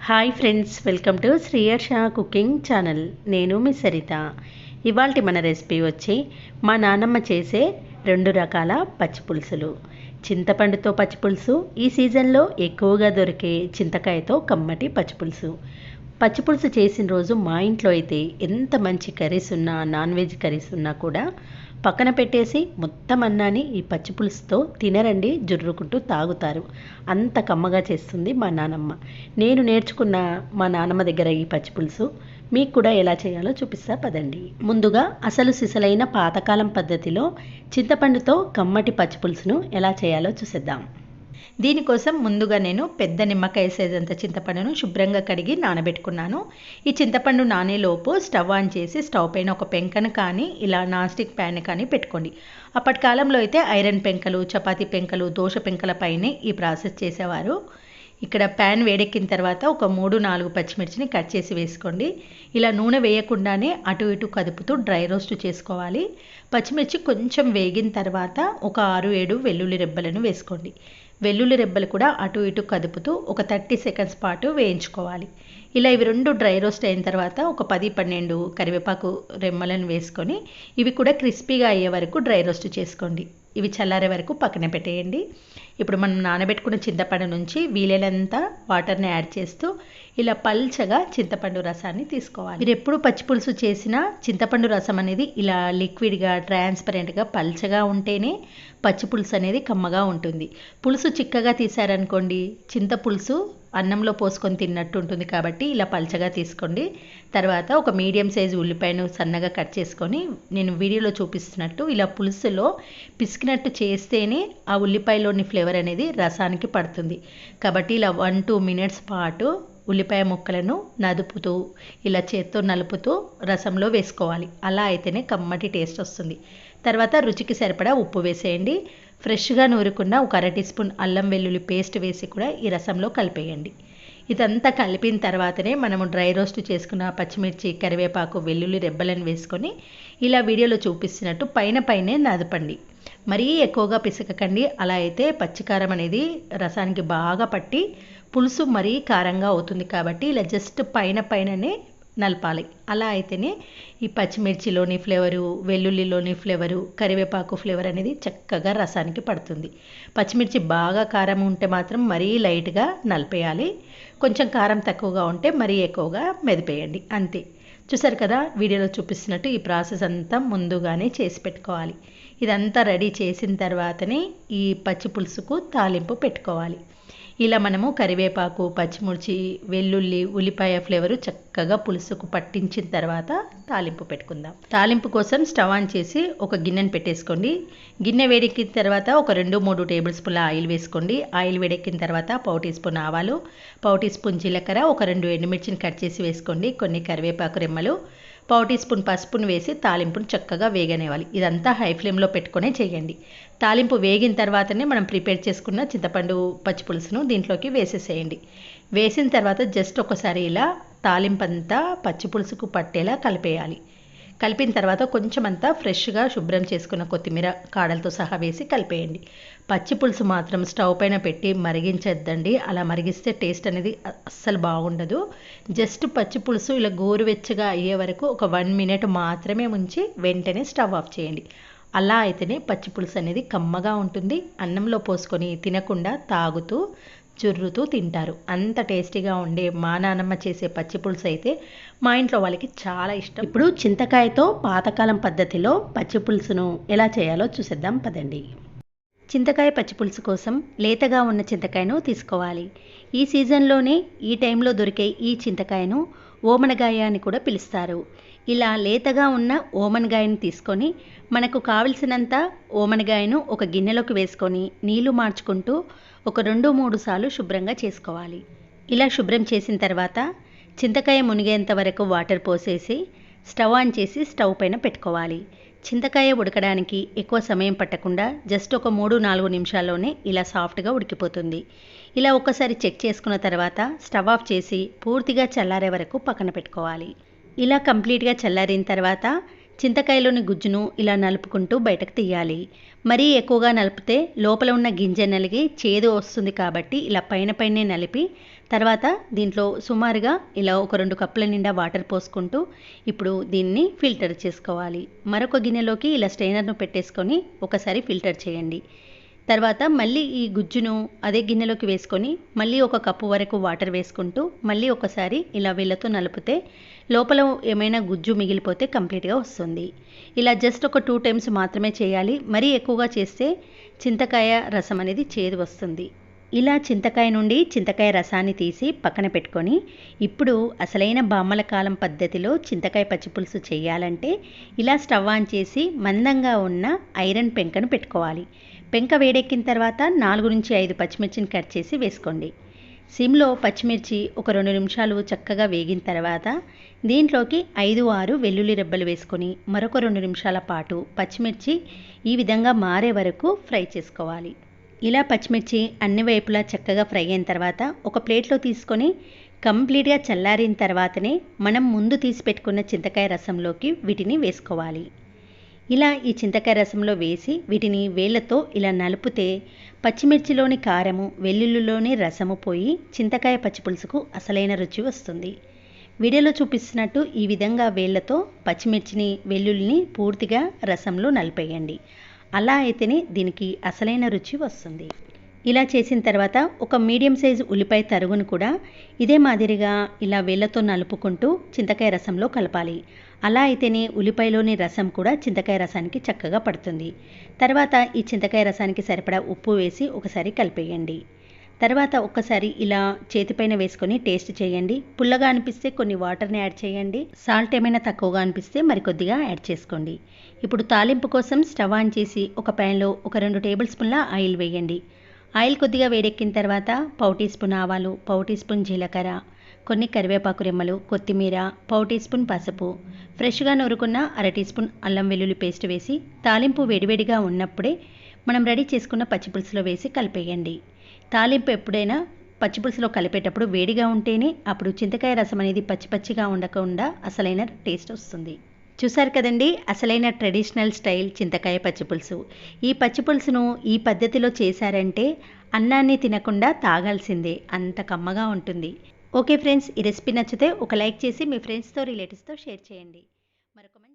Hi friends welcome to Sriyarsha cooking channel నేను మీ సరిత. ఇవాళ మన రెసిపీ వచ్చి మా నాన్నమ్మ చేసే రెండు రకాల పచ్చి పులుసులు చింతపండుతో పచ్చి పులుసు ఈ సీజన్లో ఎక్కువగా దొరికే చింతకాయతో కమ్మటి పచ్చిపులుసు. పచ్చిపులుసు పచ్చి పులుసు చేసిన రోజు మా ఇంట్లో అయితే ఎంత మంచి కర్రీస్ ఉన్నా నాన్ వెజ్ కర్రీస్ ఉన్నా కూడా పక్కన పెట్టేసి మొత్తం అన్నాన్ని ఈ పచ్చి పులుసుతో తినరండి జుర్రుకుంటూ తాగుతారు. అంత కమ్మగా చేస్తుంది మా నానమ్మ. నేను నేర్చుకున్న మా నానమ్మ దగ్గర ఈ పచ్చి పులుసు. మీకు కూడా ఎలా చేయాలో చూపిస్తా పదండి. ముందుగా అసలు సిసలైన పాతకాలం పద్ధతిలో చింతపండుతో కమ్మటి పచ్చి పులుసును ఎలా చేయాలో చూసేద్దాం. దీనికోసం ముందుగా నేను పెద్ద నిమ్మకాయ సైజంత చింతపండును శుభ్రంగా కడిగి నానబెట్టుకున్నాను. ఈ చింతపండు నానేలోపు స్టవ్ ఆన్ చేసి స్టవ్ పైన ఒక పెంకను కానీ ఇలా నాన్ స్టిక్ ప్యాన్ కానీ పెట్టుకోండి. అప్పటి కాలంలో అయితే ఐరన్ పెంకలు చపాతీ పెంకలు దోశ పెంకల పైనే ఈ ప్రాసెస్ చేసేవారు. ఇక్కడ ప్యాన్ వేడెక్కిన తర్వాత ఒక మూడు నాలుగు పచ్చిమిర్చిని కట్ చేసి వేసుకోండి. ఇలా నూనె వేయకుండానే అటు ఇటు కదుపుతూ డ్రై రోస్ట్ చేసుకోవాలి. పచ్చిమిర్చి కొంచెం వేగిన తర్వాత ఒక ఆరు ఏడు వెల్లుల్లి రెబ్బలను వేసుకోండి. వెల్లుల్లి రెబ్బలు కూడా అటు ఇటు కదుపుతూ ఒక థర్టీ సెకండ్స్ పాటు వేయించుకోవాలి. ఇలా ఇవి రెండు డ్రై రోస్ట్ అయిన తర్వాత ఒక పది పన్నెండు కరివేపాకు రెమ్మలను వేసుకొని ఇవి కూడా క్రిస్పీగా అయ్యే వరకు డ్రై రోస్ట్ చేసుకోండి. ఇవి చల్లారే వరకు పక్కన పెట్టేయండి. ఇప్పుడు మనం నానబెట్టుకున్న చింతపండు నుంచి వీలైనంత వాటర్ని యాడ్ చేస్తూ ఇలా పల్చగా చింతపండు రసాన్ని తీసుకోవాలి. మీరు ఎప్పుడు పచ్చిపులుసు చేసినా చింతపండు రసం అనేది ఇలా లిక్విడ్గా ట్రాన్స్పరెంట్గా పల్చగా ఉంటేనే పచ్చి పులుసు అనేది కమ్మగా ఉంటుంది. పులుసు చిక్కగా తీసారనుకోండి చింతపులుసు అన్నంలో పోసుకొని తిన్నట్టు ఉంటుంది కాబట్టి ఇలా పల్చగా తీసుకోండి. తర్వాత ఒక మీడియం సైజు ఉల్లిపాయను సన్నగా కట్ చేసుకొని నేను వీడియోలో చూపిస్తున్నట్టు ఇలా పులుసులో పిసికినట్టు చేస్తేనే ఆ ఉల్లిపాయలోని ఫ్లేవర్ అనేది రసానికి పడుతుంది. కాబట్టి ఇలా వన్ టూ మినిట్స్ పాటు ఉల్లిపాయ ముక్కలను నదుపుతూ ఇలా చేత్తో నలుపుతూ రసంలో వేసుకోవాలి. అలా అయితేనే కమ్మటి టేస్ట్ వస్తుంది. తర్వాత రుచికి సరిపడా ఉప్పు వేసేయండి. ఫ్రెష్గా నూరుకున్న ఒక అర టీ స్పూన్ అల్లం వెల్లుల్లి పేస్ట్ వేసి కూడా ఈ రసంలో కలిపేయండి. ఇదంతా కలిపిన తర్వాతనే మనము డ్రై రోస్ట్ చేసుకున్న పచ్చిమిర్చి కరివేపాకు వెల్లుల్లి రెబ్బలను వేసుకొని ఇలా వీడియోలో చూపిస్తున్నట్టు పైన పైనే నదపండి. మరీ ఎక్కువగా పిసకకండి. అలా అయితే పచ్చికారం అనేది రసానికి బాగా పట్టి పులుసు మరీ కారంగా అవుతుంది కాబట్టి ఇలా జస్ట్ పైన పైననే నలపాలి. అలా అయితేనే ఈ పచ్చిమిర్చిలోని ఫ్లేవరు వెల్లుల్లిలోని ఫ్లేవరు కరివేపాకు ఫ్లేవర్ అనేది చక్కగా రసానికి పడుతుంది. పచ్చిమిర్చి బాగా కారం ఉంటే మాత్రం మరీ లైట్గా నలిపేయాలి. కొంచెం కారం తక్కువగా ఉంటే మరీ ఎక్కువగా మెదిపేయండి. అంతే. చూసారు కదా వీడియోలో చూపిస్తున్నట్టు ఈ ప్రాసెస్ అంతా ముందుగానే చేసి పెట్టుకోవాలి. ఇదంతా రెడీ చేసిన తర్వాతనే ఈ పచ్చి పులుసుకు తాలింపు పెట్టుకోవాలి. ఇలా మనము కరివేపాకు పచ్చిమిర్చి వెల్లుల్లి ఉల్లిపాయ ఫ్లేవరు చక్కగా పులుసుకు పట్టించిన తర్వాత తాలింపు పెట్టుకుందాం. తాలింపు కోసం స్టవ్ ఆన్ చేసి ఒక గిన్నెను పెట్టేసుకోండి. గిన్నె వేడెక్కిన తర్వాత ఒక రెండు మూడు టేబుల్ స్పూన్ల ఆయిల్ వేసుకోండి. ఆయిల్ వేడెక్కిన తర్వాత పావు టీ స్పూన్ ఆవాలు పావు టీ స్పూన్ జీలకర్ర ఒక రెండు ఎండుమిర్చిని కట్ చేసి వేసుకోండి. కొన్ని కరివేపాకు రెమ్మలు పావు టీ స్పూన్ పసుపును వేసి తాలింపును చక్కగా వేగనేవాలి ఇదంతా హై ఫ్లేమ్లో పెట్టుకునే చేయండి. తాలింపు వేగిన తర్వాతనే మనం ప్రిపేర్ చేసుకున్న చింతపండు పచ్చిపులుసును దీంట్లోకి వేసేసేయండి. వేసిన తర్వాత జస్ట్ ఒకసారి ఇలా తాలింపు అంతా పచ్చి పులుసుకు పట్టేలా కలిపేయాలి. కలిపిన తర్వాత కొంచెం అంతా ఫ్రెష్గా శుభ్రం చేసుకున్న కొత్తిమీర కాడలతో సహా వేసి కలిపేయండి. పచ్చి పులుసు మాత్రం స్టవ్ పైన పెట్టి మరిగించద్దండి. అలా మరిగిస్తే టేస్ట్ అనేది అస్సలు బాగుండదు. జస్ట్ పచ్చి పులుసు ఇలా గోరువెచ్చగా అయ్యే వరకు ఒక వన్ మినిట్ మాత్రమే ఉంచి వెంటనే స్టవ్ ఆఫ్ చేయండి. అలా అయితేనే పచ్చి పులుసు అనేది కమ్మగా ఉంటుంది. అన్నంలో పోసుకొని తినకుండా తాగుతూ చుర్రుతూ తింటారు. అంత టేస్టీగా ఉండే మా నానమ్మ చేసే పచ్చి పులుసు అయితే మా ఇంట్లో వాళ్ళకి చాలా ఇష్టం. ఇప్పుడు చింతకాయతో పాతకాలం పద్ధతిలో పచ్చి పులుసును ఎలా చేయాలో చూసేద్దాం పదండి. చింతకాయ పచ్చి పులుసు కోసం లేతగా ఉన్న చింతకాయను తీసుకోవాలి. ఈ సీజన్లోనే ఈ టైంలో దొరికే ఈ చింతకాయను ఓమనగాయ అని కూడా పిలుస్తారు. ఇలా లేతగా ఉన్న ఓమనగాయను తీసుకొని మనకు కావలసినంత ఓమనగాయను ఒక గిన్నెలోకి వేసుకొని నీళ్ళు మార్చుకుంటూ ఒక రెండు మూడు సార్లు శుభ్రంగా చేసుకోవాలి. ఇలా శుభ్రం చేసిన తర్వాత చింతకాయ మునిగేంత వరకు వాటర్ పోసేసి స్టవ్ ఆన్ చేసి స్టవ్ పైన పెట్టుకోవాలి. చింతకాయ ఉడకడానికి ఎక్కువ సమయం పట్టకుండా జస్ట్ ఒక మూడు నాలుగు నిమిషాల్లోనే ఇలా సాఫ్ట్గా ఉడికిపోతుంది. ఇలా ఒక్కసారి చెక్ చేసుకున్న తర్వాత స్టవ్ ఆఫ్ చేసి పూర్తిగా చల్లారే వరకు పక్కన పెట్టుకోవాలి. ఇలా కంప్లీట్గా చల్లారిన తర్వాత చింతకాయలోని గుజ్జును ఇలా నలుపుకుంటూ బయటకు తీయాలి. మరీ ఎక్కువగా నలిపితే లోపల ఉన్న గింజ నలిగి చేదు వస్తుంది కాబట్టి ఇలా పైన పైనే నలిపి తర్వాత దీంట్లో సుమారుగా ఇలా ఒక రెండు కప్పుల నిండా వాటర్ పోసుకుంటూ ఇప్పుడు దీన్ని ఫిల్టర్ చేసుకోవాలి. మరొక గిన్నెలోకి ఇలా స్ట్రైనర్ను పెట్టేసుకొని ఒకసారి ఫిల్టర్ చేయండి. తర్వాత మళ్ళీ ఈ గుజ్జును అదే గిన్నెలోకి వేసుకొని మళ్ళీ ఒక కప్పు వరకు వాటర్ వేసుకుంటూ మళ్ళీ ఒకసారి ఇలా వీళ్ళతో నలిపితే లోపల ఏమైనా గుజ్జు మిగిలిపోతే కంప్లీట్గా వస్తుంది. ఇలా జస్ట్ ఒక టూ టైమ్స్ మాత్రమే చేయాలి. మరీ ఎక్కువగా చేస్తే చింతకాయ రసం అనేది చేదు వస్తుంది. ఇలా చింతకాయ నుండి చింతకాయ రసాన్ని తీసి పక్కన పెట్టుకొని ఇప్పుడు అసలైన బామ్మల కాలం పద్ధతిలో చింతకాయ పచ్చిపులుసు చేయాలంటే ఇలా స్టవ్ ఆన్ చేసి మందంగా ఉన్న ఐరన్ పెంకను పెట్టుకోవాలి. పెంక వేడెక్కిన తర్వాత నాలుగు నుంచి ఐదు పచ్చిమిర్చిని కట్ చేసి వేసుకోండి. సిమ్లో పచ్చిమిర్చి ఒక రెండు నిమిషాలు చక్కగా వేగిన తర్వాత దీంట్లోకి ఐదు ఆరు వెల్లుల్లి రెబ్బలు వేసుకొని మరొక రెండు నిమిషాల పాటు పచ్చిమిర్చి ఈ విధంగా మారే వరకు ఫ్రై చేసుకోవాలి. ఇలా పచ్చిమిర్చి అన్ని వైపులా చక్కగా ఫ్రై అయిన తర్వాత ఒక ప్లేట్లో తీసుకొని కంప్లీట్గా చల్లారిన తర్వాతనే మనం ముందు తీసి పెట్టుకున్న చింతకాయ రసంలోకి వీటిని వేసుకోవాలి. ఇలా ఈ చింతకాయ రసంలో వేసి వీటిని వేళ్ళతో ఇలా నలుపుతే పచ్చిమిర్చిలోని కారము వెల్లుల్లిలోని రసము పోయి చింతకాయ పచ్చిపులుసుకు అసలైన రుచి వస్తుంది. వీడియోలో చూపిస్తున్నట్టు ఈ విధంగా వేళ్ళతో పచ్చిమిర్చిని వెల్లుల్లిని పూర్తిగా రసంలో నలిపేయండి. అలా అయితేనే దీనికి అసలైన రుచి వస్తుంది. ఇలా చేసిన తర్వాత ఒక మీడియం సైజు ఉల్లిపాయ తరుగును కూడా ఇదే మాదిరిగా ఇలా వేళ్ళతో నలుపుకుంటూ చింతకాయ రసంలో కలపాలి. అలా అయితేనే ఉల్లిపాయలోని రసం కూడా చింతకాయ రసానికి చక్కగా పడుతుంది. తర్వాత ఈ చింతకాయ రసానికి సరిపడా ఉప్పు వేసి ఒకసారి కలిపేయండి. తర్వాత ఒక్కసారి ఇలా చేతిపైన వేసుకొని టేస్ట్ చేయండి. పుల్లగా అనిపిస్తే కొన్ని వాటర్ని యాడ్ చేయండి. సాల్ట్ ఏమైనా తక్కువగా అనిపిస్తే మరికొద్దిగా యాడ్ చేసుకోండి. ఇప్పుడు తాలింపు కోసం స్టవ్ ఆన్ చేసి ఒక ప్యాన్లో ఒక రెండు టేబుల్ స్పూన్ల ఆయిల్ వేయండి. ఆయిల్ కొద్దిగా వేడెక్కిన తర్వాత పావు టీ స్పూన్ ఆవాలు పావు టీ స్పూన్ జీలకర్ర కొన్ని కరివేపాకు రెమ్మలు కొత్తిమీర పావు టీ స్పూన్ పసుపు. ఫ్రెష్గా నూరుకున్న అర టీ స్పూన్ అల్లం వెల్లుల్లి పేస్ట్ వేసి తాలింపు వేడివేడిగా ఉన్నప్పుడే మనం రెడీ చేసుకున్న పచ్చిపులుసులో వేసి కలిపేయండి. తాలింపు ఎప్పుడైనా పచ్చిపులుసులో కలిపేటప్పుడు వేడిగా ఉంటేనే అప్పుడు చింతకాయ రసం అనేది పచ్చి పచ్చిగా ఉండకుండా అసలైన టేస్ట్ వస్తుంది. చూశారు కదండి? అసలైన ట్రెడిషనల్ స్టైల్ చింతకాయ పచ్చిపులుసు. ఈ పచ్చిపులుసును ఈ పద్ధతిలో చేశారంటే అన్నాన్ని తినకుండా తాగాల్సిందే. అంత కమ్మగా ఉంటుంది. ఓకే ఫ్రెండ్స్ ఈ రెసిపీ నచ్చితే ఒక లైక్ చేసి మీ ఫ్రెండ్స్తో రిలేటివ్స్తో షేర్ చేయండి. మరొక